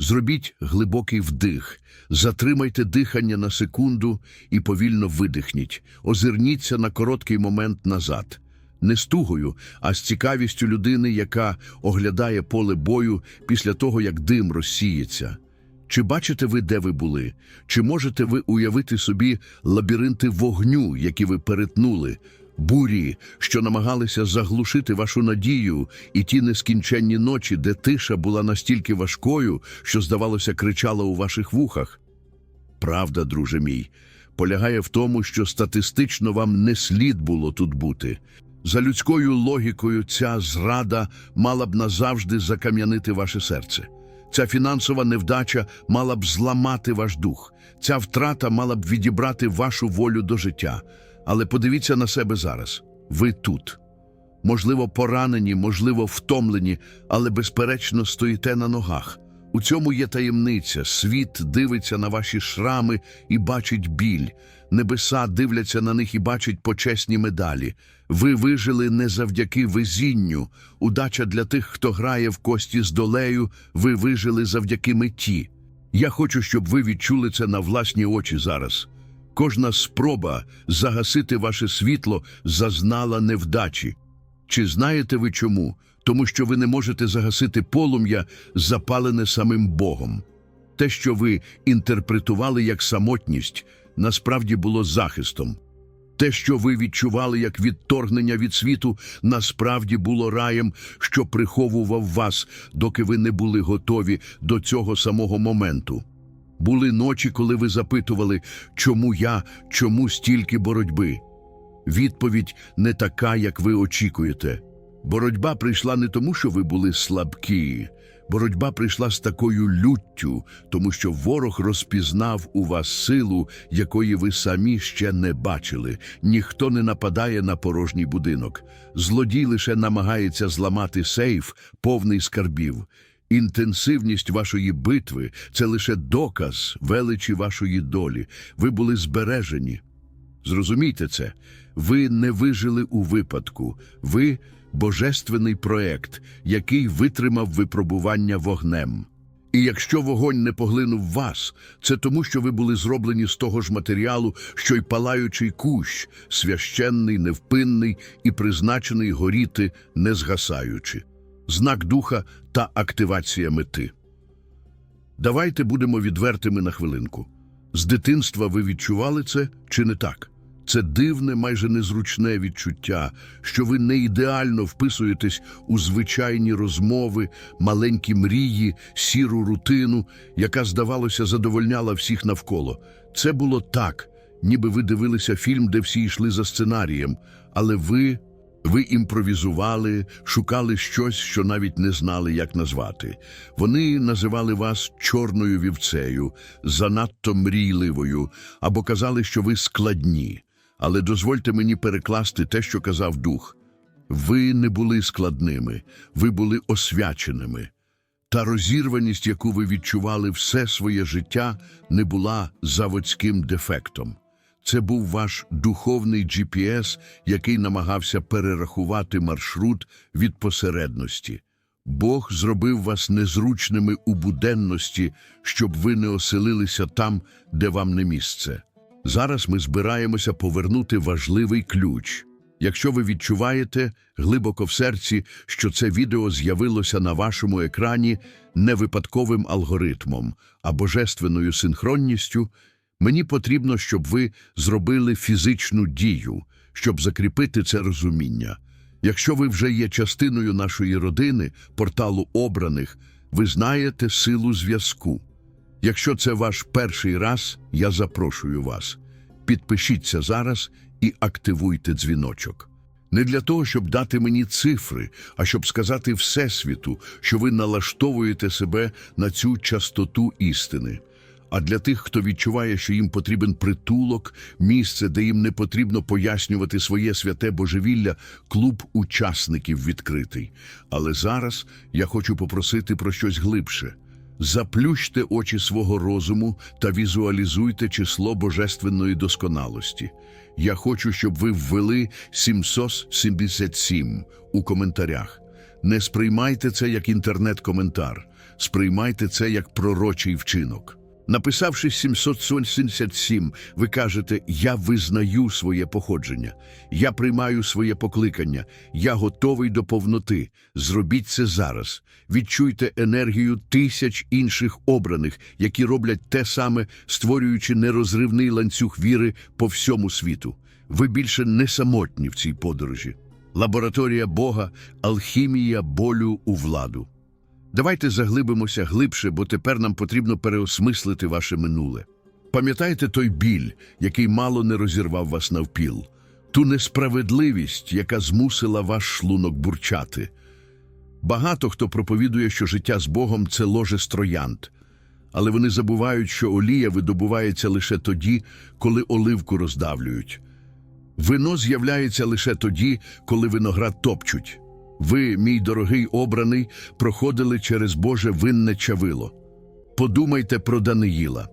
Зробіть глибокий вдих, затримайте дихання на секунду і повільно видихніть. Озирніться на короткий момент назад. Не з тугою, а з цікавістю людини, яка оглядає поле бою після того, як дим розсіється. Чи бачите ви, де ви були? Чи можете ви уявити собі лабіринти вогню, які ви перетнули, бурі, що намагалися заглушити вашу надію, і ті нескінченні ночі, де тиша була настільки важкою, що, здавалося, кричала у ваших вухах? Правда, друже мій, полягає в тому, що статистично вам не слід було тут бути. За людською логікою, ця зрада мала б назавжди закам'янити ваше серце. Ця фінансова невдача мала б зламати ваш дух. Ця втрата мала б відібрати вашу волю до життя. Але подивіться на себе зараз. Ви тут. Можливо, поранені, можливо, втомлені, але безперечно стоїте на ногах. У цьому є таємниця. Світ дивиться на ваші шрами і бачить біль. Небеса дивляться на них і бачать почесні медалі. Ви вижили не завдяки везінню. Удача для тих, хто грає в кості з долею, ви вижили завдяки меті. Я хочу, щоб ви відчули це на власні очі зараз. Кожна спроба загасити ваше світло зазнала невдачі. Чи знаєте ви чому? Тому що ви не можете загасити полум'я, запалене самим Богом. Те, що ви інтерпретували як самотність, насправді було захистом. Те, що ви відчували як відторгнення від світу, насправді було раєм, що приховував вас, доки ви не були готові до цього самого моменту. Були ночі, коли ви запитували, чому я, чому стільки боротьби. Відповідь не така, як ви очікуєте. Боротьба прийшла не тому, що ви були слабкі. Боротьба прийшла з такою люттю, тому що ворог розпізнав у вас силу, якої ви самі ще не бачили. Ніхто не нападає на порожній будинок. Злодій лише намагається зламати сейф, повний скарбів. Інтенсивність вашої битви це лише доказ величі вашої долі. Ви були збережені. Зрозумійте це. Ви не вижили у випадку. Ви божественний проект, який витримав випробування вогнем. І якщо вогонь не поглинув вас, це тому, що ви були зроблені з того ж матеріалу, що й палаючий кущ, священний, невпинний і призначений горіти, не згасаючи. Знак духа та активація мети. Давайте будемо відвертими на хвилинку. З дитинства ви відчували це чи не так? Це дивне, майже незручне відчуття, що ви не ідеально вписуєтесь у звичайні розмови, маленькі мрії, сіру рутину, яка, здавалося, задовольняла всіх навколо. Це було так, ніби ви дивилися фільм, де всі йшли за сценарієм, але ви. Ви імпровізували, шукали щось, що навіть не знали, як назвати. Вони називали вас чорною вівцею, занадто мрійливою, або казали, що ви складні. Але дозвольте мені перекласти те, що казав дух. Ви не були складними, ви були освяченими. Та розірваність, яку ви відчували все своє життя, не була заводським дефектом. Це був ваш духовний GPS, який намагався перерахувати маршрут від посередності. Бог зробив вас незручними у буденності, щоб ви не оселилися там, де вам не місце. Зараз ми збираємося повернути важливий ключ. Якщо ви відчуваєте глибоко в серці, що це відео з'явилося на вашому екрані не випадковим алгоритмом, а божественною синхронністю, Мені потрібно, щоб ви зробили фізичну дію, щоб закріпити це розуміння. Якщо ви вже є частиною нашої родини, порталу обраних, ви знаєте силу зв'язку. Якщо це ваш перший раз, я запрошую вас. Підпишіться зараз і активуйте дзвіночок. Не для того, щоб дати мені цифри, а щоб сказати Всесвіту, що ви налаштовуєте себе на цю частоту істини. А для тих, хто відчуває, що їм потрібен притулок, місце, де їм не потрібно пояснювати своє святе божевілля, клуб учасників відкритий. Але зараз я хочу попросити про щось глибше. Заплющте очі свого розуму та візуалізуйте число божественної досконалості. Я хочу, щоб ви ввели 777 у коментарях. Не сприймайте це як інтернет-коментар. сприймайте це як пророчий вчинок. Написавши 777, ви кажете, я визнаю своє походження, я приймаю своє покликання, я готовий до повноти. Зробіть це зараз. Відчуйте енергію тисяч інших обраних, які роблять те саме, створюючи нерозривний ланцюг віри по всьому світу. Ви більше не самотні в цій подорожі. Лабораторія Бога, алхімія болю у владу. Давайте заглибимося глибше, бо тепер нам потрібно переосмислити ваше минуле. Пам'ятаєте той біль, який мало не розірвав вас навпіл, ту несправедливість, яка змусила ваш шлунок бурчати. Багато хто проповідує, що життя з Богом це ложе з троянд, але вони забувають, що олія видобувається лише тоді, коли оливку роздавлюють. Вино з'являється лише тоді, коли виноград топчуть. Ви, мій дорогий обраний, проходили через Боже винне чавило. Подумайте про Даниїла.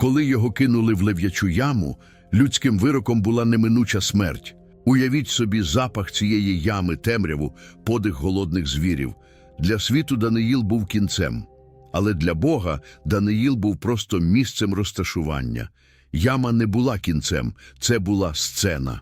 Коли його кинули в лев'ячу яму, людським вироком була неминуча смерть. Уявіть собі запах цієї ями, темряву, подих голодних звірів. Для світу Даниїл був кінцем, але для Бога Даниїл був просто місцем розташування. Яма не була кінцем, це була сцена.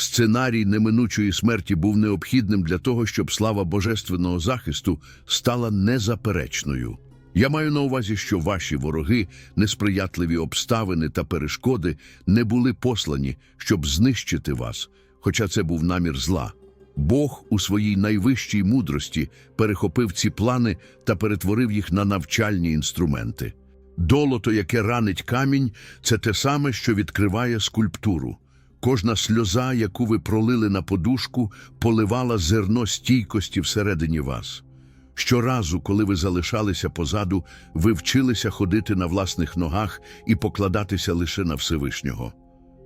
Сценарій неминучої смерті був необхідним для того, щоб слава божественного захисту стала незаперечною. Я маю на увазі, що ваші вороги, несприятливі обставини та перешкоди не були послані, щоб знищити вас, хоча це був намір зла. Бог у своїй найвищій мудрості перехопив ці плани та перетворив їх на навчальні інструменти. Долото, яке ранить камінь, це те саме, що відкриває скульптуру. Кожна сльоза, яку ви пролили на подушку, поливала зерно стійкості всередині вас. Щоразу, коли ви залишалися позаду, ви вчилися ходити на власних ногах і покладатися лише на Всевишнього.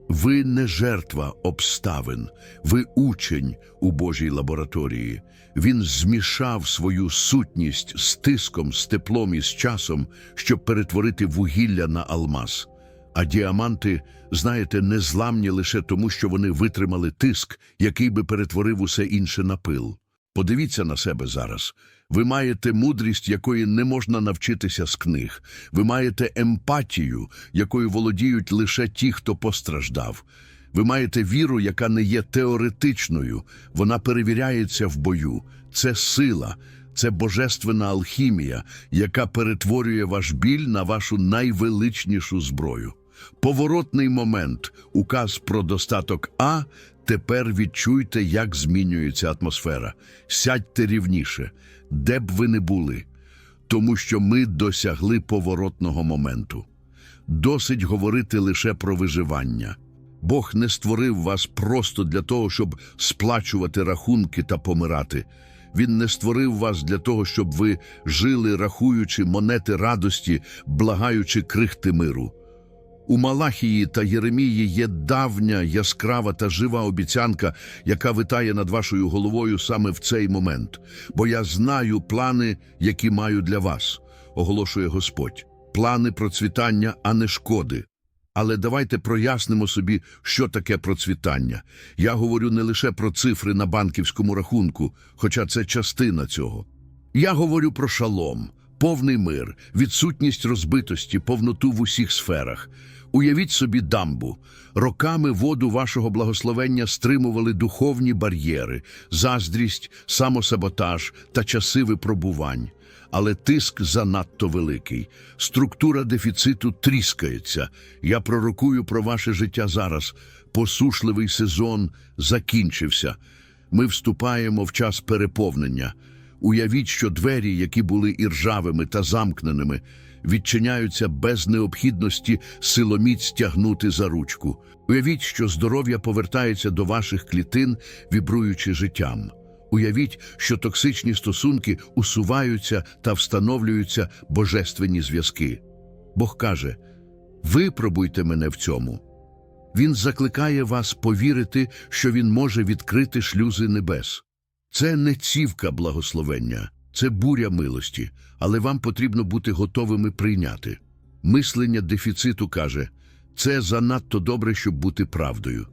Ви не жертва обставин, ви учень у Божій лабораторії. Він змішав свою сутність з тиском, з теплом і з часом, щоб перетворити вугілля на алмаз. А діаманти, знаєте, не зламні лише тому, що вони витримали тиск, який би перетворив усе інше на пил. Подивіться на себе зараз. Ви маєте мудрість, якої не можна навчитися з книг. Ви маєте емпатію, якою володіють лише ті, хто постраждав. Ви маєте віру, яка не є теоретичною, вона перевіряється в бою. Це сила, це божественна алхімія, яка перетворює ваш біль на вашу найвеличнішу зброю. Поворотний момент, указ про достаток А. Тепер відчуйте, як змінюється атмосфера. Сядьте рівніше, де б ви не були, тому що ми досягли поворотного моменту. Досить говорити лише про виживання. Бог не створив вас просто для того, щоб сплачувати рахунки та помирати. Він не створив вас для того, щоб ви жили, рахуючи монети радості, благаючи крихти миру. У Малахії та Єремії є давня, яскрава та жива обіцянка, яка витає над вашою головою саме в цей момент. Бо я знаю плани, які маю для вас, оголошує Господь. Плани процвітання, а не шкоди. Але давайте прояснимо собі, що таке процвітання. Я говорю не лише про цифри на банківському рахунку, хоча це частина цього. Я говорю про шалом, повний мир, відсутність розбитості, повноту в усіх сферах. Уявіть собі дамбу. Роками воду вашого благословення стримували духовні бар'єри, заздрість, самосаботаж та часи випробувань. Але тиск занадто великий. Структура дефіциту тріскається. Я пророкую про ваше життя зараз. Посушливий сезон закінчився. Ми вступаємо в час переповнення. Уявіть, що двері, які були іржавими та замкненими, відчиняються без необхідності силоміць тягнути за ручку. Уявіть, що здоров'я повертається до ваших клітин, вібруючи життям. Уявіть, що токсичні стосунки усуваються та встановлюються божественні зв'язки. Бог каже: випробуйте мене в цьому. Він закликає вас повірити, що він може відкрити шлюзи небес. Це не цівка благословення, це буря милості, але вам потрібно бути готовими прийняти. Мислення дефіциту каже, це занадто добре, щоб бути правдою.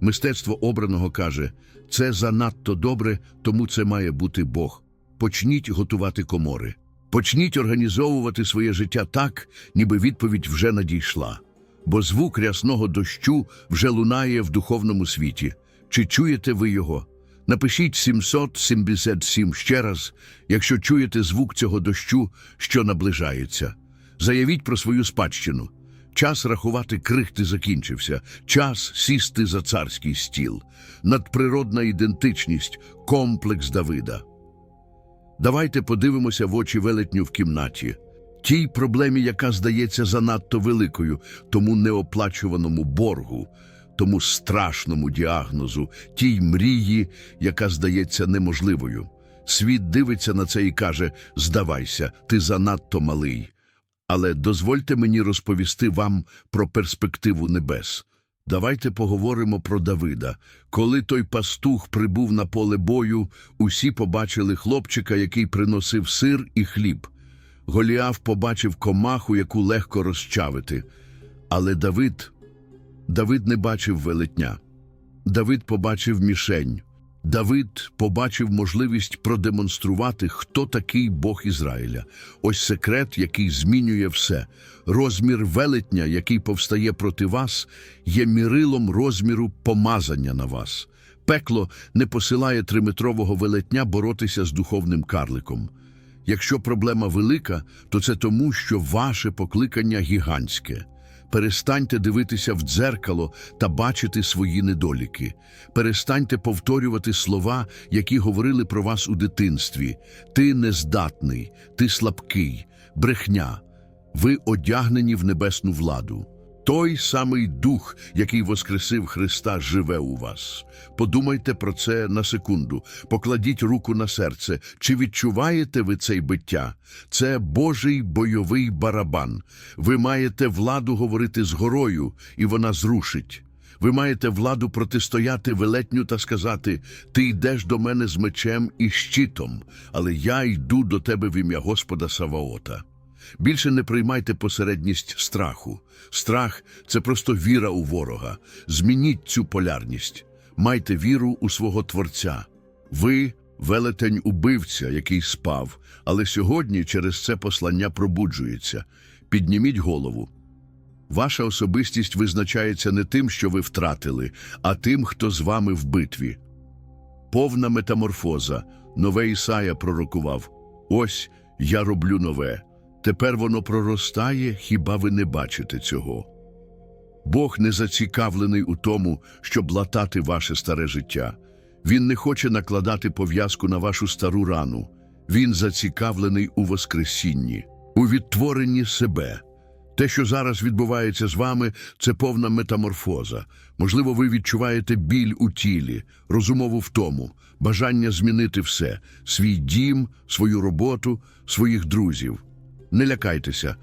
Мистецтво обраного каже, це занадто добре, тому це має бути Бог. Почніть готувати комори. Почніть організовувати своє життя так, ніби відповідь вже надійшла. Бо звук рясного дощу вже лунає в духовному світі. Чи чуєте ви його? Напишіть 777 ще раз, якщо чуєте звук цього дощу, що наближається. Заявіть про свою спадщину. Час рахувати крихти закінчився, час сісти за царський стіл, надприродна ідентичність, комплекс Давида. Давайте подивимося в очі велетню в кімнаті. Тій проблемі, яка здається занадто великою, тому неоплачуваному боргу, тому страшному діагнозу, тій мрії, яка здається неможливою. Світ дивиться на це і каже: здавайся, ти занадто малий. Але дозвольте мені розповісти вам про перспективу небес. Давайте поговоримо про Давида. Коли той пастух прибув на поле бою, усі побачили хлопчика, який приносив сир і хліб. Голіаф побачив комаху, яку легко розчавити. Але Давид, Давид не бачив велетня. Давид побачив мішень. Давид побачив можливість продемонструвати, хто такий Бог Ізраїля. Ось секрет, який змінює все. Розмір велетня, який повстає проти вас, є мірилом розміру помазання на вас. Пекло не посилає триметрового велетня боротися з духовним карликом. Якщо проблема велика, то це тому, що ваше покликання гігантське. Перестаньте дивитися в дзеркало та бачити свої недоліки. Перестаньте повторювати слова, які говорили про вас у дитинстві. Ти нездатний, ти слабкий, брехня. Ви одягнені в небесну владу. Той самий дух, який воскресив Христа, живе у вас. Подумайте про це на секунду. Покладіть руку на серце. Чи відчуваєте ви цей биття? Це Божий бойовий барабан. Ви маєте владу говорити з горою, і вона зрушить. Ви маєте владу протистояти велетню та сказати: Ти йдеш до мене з мечем і щитом, але я йду до тебе в ім'я Господа Саваота. Більше не приймайте посередність страху. Страх це просто віра у ворога. Змініть цю полярність. Майте віру у свого Творця. Ви велетень убивця, який спав, але сьогодні через це послання пробуджується. Підніміть голову. Ваша особистість визначається не тим, що ви втратили, а тим, хто з вами в битві. Повна метаморфоза. Нове Ісая пророкував: Ось я роблю нове. Тепер воно проростає, хіба ви не бачите цього? Бог не зацікавлений у тому, щоб латати ваше старе життя. Він не хоче накладати пов'язку на вашу стару рану. Він зацікавлений у Воскресінні, у відтворенні себе. Те, що зараз відбувається з вами, це повна метаморфоза. Можливо, ви відчуваєте біль у тілі, розумову втому, бажання змінити все свій дім, свою роботу, своїх друзів. Не лякайтеся,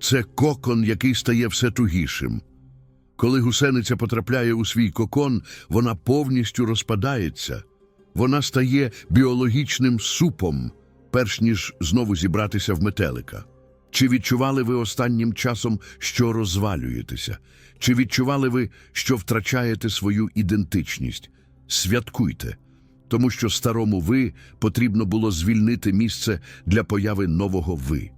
це кокон, який стає все тугішим. Коли гусениця потрапляє у свій кокон, вона повністю розпадається. Вона стає біологічним супом, перш ніж знову зібратися в метелика. Чи відчували ви останнім часом, що розвалюєтеся? Чи відчували ви, що втрачаєте свою ідентичність? Святкуйте, тому що старому ви потрібно було звільнити місце для появи нового ви.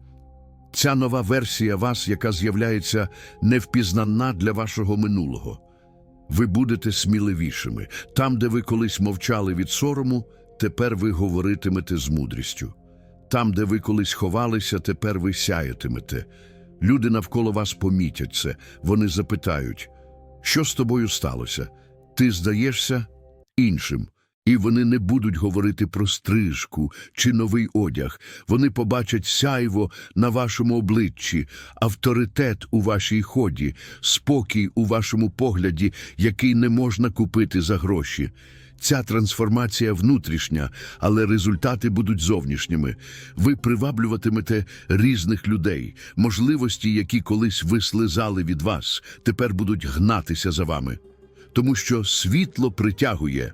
Ця нова версія вас, яка з'являється невпізнана для вашого минулого. Ви будете сміливішими. Там, де ви колись мовчали від сорому, тепер ви говоритимете з мудрістю. Там, де ви колись ховалися, тепер ви сяятимете. Люди навколо вас помітять це. Вони запитають, що з тобою сталося? Ти здаєшся іншим. І вони не будуть говорити про стрижку чи новий одяг. Вони побачать сяйво на вашому обличчі, авторитет у вашій ході, спокій у вашому погляді, який не можна купити за гроші. Ця трансформація внутрішня, але результати будуть зовнішніми. Ви приваблюватимете різних людей. Можливості, які колись ви слизали від вас, тепер будуть гнатися за вами. Тому що світло притягує.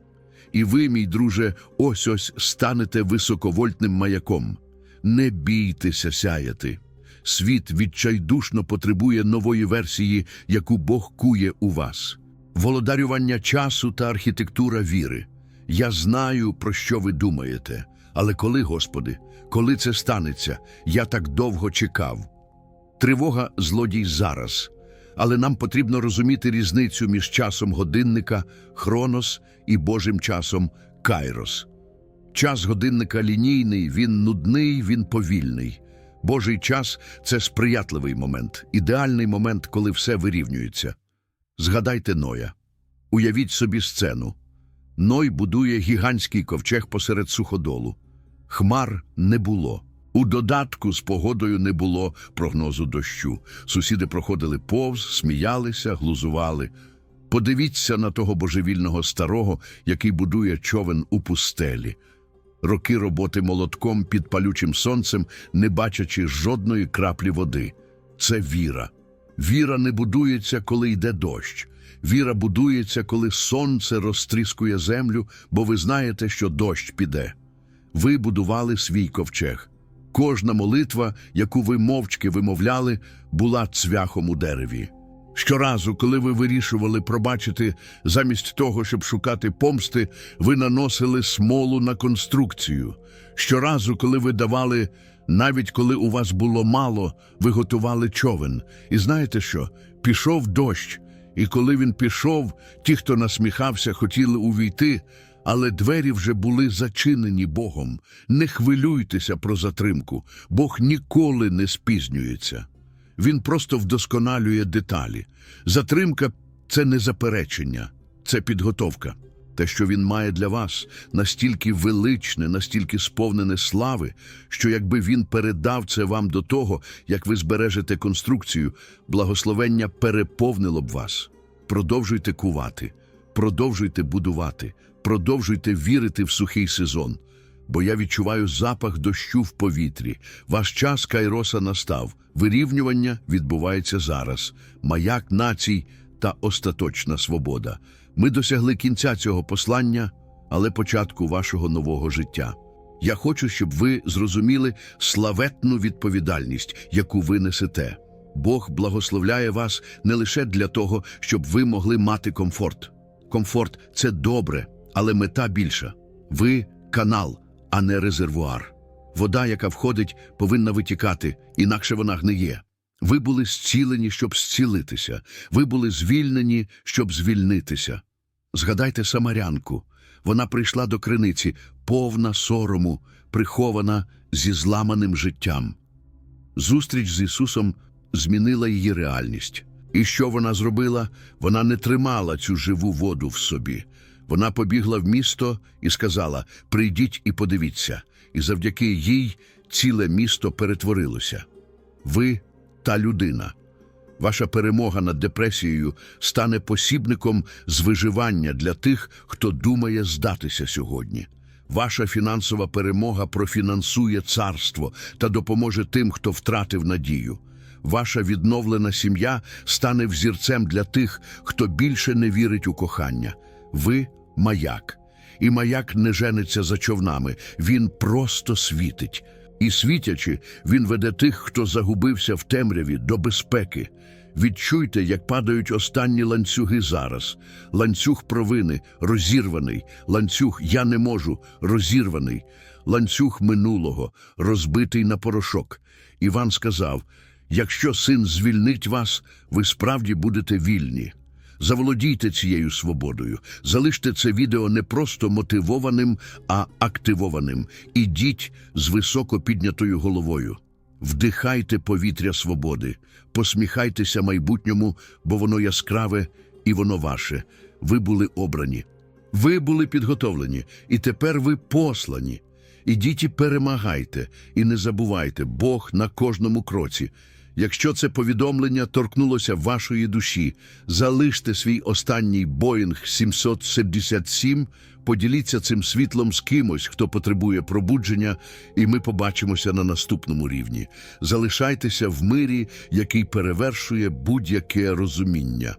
І ви, мій друже, ось ось станете високовольтним маяком. Не бійтеся сяяти. Світ відчайдушно потребує нової версії, яку Бог кує у вас. Володарювання часу та архітектура віри. Я знаю, про що ви думаєте. Але коли, Господи, коли це станеться, я так довго чекав. Тривога злодій зараз. Але нам потрібно розуміти різницю між часом годинника Хронос і Божим часом Кайрос. Час годинника лінійний, він нудний, він повільний. Божий час це сприятливий момент, ідеальний момент, коли все вирівнюється. Згадайте Ноя. Уявіть собі сцену. Ной будує гігантський ковчег посеред суходолу. Хмар не було. У додатку з погодою не було прогнозу дощу. Сусіди проходили повз, сміялися, глузували. Подивіться на того божевільного старого, який будує човен у пустелі. Роки роботи молотком під палючим сонцем, не бачачи жодної краплі води. Це віра. Віра не будується, коли йде дощ. Віра будується, коли сонце розтріскує землю, бо ви знаєте, що дощ піде. Ви будували свій ковчег. Кожна молитва, яку ви мовчки вимовляли, була цвяхом у дереві. Щоразу, коли ви вирішували пробачити, замість того, щоб шукати помсти, ви наносили смолу на конструкцію. Щоразу, коли ви давали, навіть коли у вас було мало, ви готували човен. І знаєте що? Пішов дощ. І коли він пішов, ті, хто насміхався, хотіли увійти, але двері вже були зачинені Богом. Не хвилюйтеся про затримку. Бог ніколи не спізнюється. Він просто вдосконалює деталі. Затримка це не заперечення, це підготовка. Те, що він має для вас, настільки величне, настільки сповнене слави, що якби він передав це вам до того, як ви збережете конструкцію, благословення переповнило б вас. Продовжуйте кувати, продовжуйте будувати, продовжуйте вірити в сухий сезон. Бо я відчуваю запах дощу в повітрі. Ваш час Кайроса настав. Вирівнювання відбувається зараз. Маяк націй та остаточна свобода. Ми досягли кінця цього послання, але початку вашого нового життя. Я хочу, щоб ви зрозуміли славетну відповідальність, яку ви несете. Бог благословляє вас не лише для того, щоб ви могли мати комфорт. Комфорт це добре, але мета більша. Ви канал, а не резервуар. Вода, яка входить, повинна витікати, інакше вона гниє. Ви були зцілені, щоб зцілитися. Ви були звільнені, щоб звільнитися. Згадайте самарянку. Вона прийшла до криниці, повна сорому, прихована зі зламаним життям. Зустріч з Ісусом змінила її реальність. І що вона зробила? Вона не тримала цю живу воду в собі. Вона побігла в місто і сказала: Прийдіть і подивіться. І завдяки їй ціле місто перетворилося. Ви та людина. Ваша перемога над депресією стане посібником з виживання для тих, хто думає здатися сьогодні. Ваша фінансова перемога профінансує царство та допоможе тим, хто втратив надію. Ваша відновлена сім'я стане взірцем для тих, хто більше не вірить у кохання. Ви маяк. І маяк не жениться за човнами, він просто світить. І світячи, він веде тих, хто загубився в темряві до безпеки. Відчуйте, як падають останні ланцюги зараз. Ланцюг провини розірваний, ланцюг я не можу розірваний, ланцюг минулого розбитий на порошок. Іван сказав: якщо син звільнить вас, ви справді будете вільні. Заволодійте цією свободою. Залиште це відео не просто мотивованим, а активованим. Ідіть з високо піднятою головою. Вдихайте повітря свободи, посміхайтеся майбутньому, бо воно яскраве і воно ваше. Ви були обрані. Ви були підготовлені, і тепер ви послані. Ідіть і перемагайте, і не забувайте, Бог на кожному кроці. Якщо це повідомлення торкнулося вашої душі, залиште свій останній Боїнг 777, поділіться цим світлом з кимось, хто потребує пробудження, і ми побачимося на наступному рівні. Залишайтеся в мирі, який перевершує будь-яке розуміння.